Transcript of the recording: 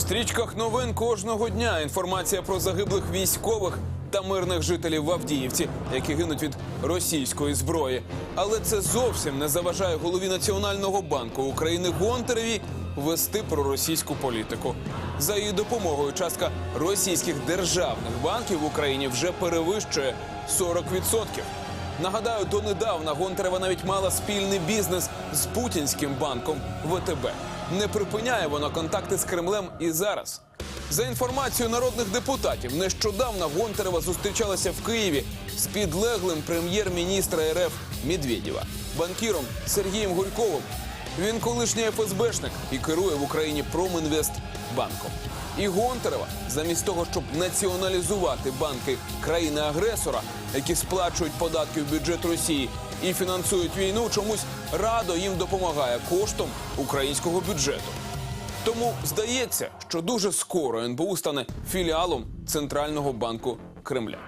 стрічках новин кожного дня інформація про загиблих військових та мирних жителів в Авдіївці, які гинуть від російської зброї. Але це зовсім не заважає голові Національного банку України Гонтареві вести проросійську політику. За її допомогою частка російських державних банків в Україні вже перевищує 40%. Нагадаю, донедавна Гонтарева навіть мала спільний бізнес з путінським банком ВТБ. Не припиняє вона контакти з Кремлем і зараз. За інформацією народних депутатів, нещодавно Гонтарева зустрічалася в Києві з підлеглим прем'єр-міністра РФ Медведєва, банкіром Сергієм Гульковим. Він колишній ФСБшник і керує в Україні Промінвестбанком. І Гонтарева, замість того, щоб націоналізувати банки країни-агресора, які сплачують податки в бюджет Росії і фінансують війну, чомусь радо їм допомагає коштом українського бюджету. Тому здається, що дуже скоро НБУ стане філіалом Центрального банку Кремля.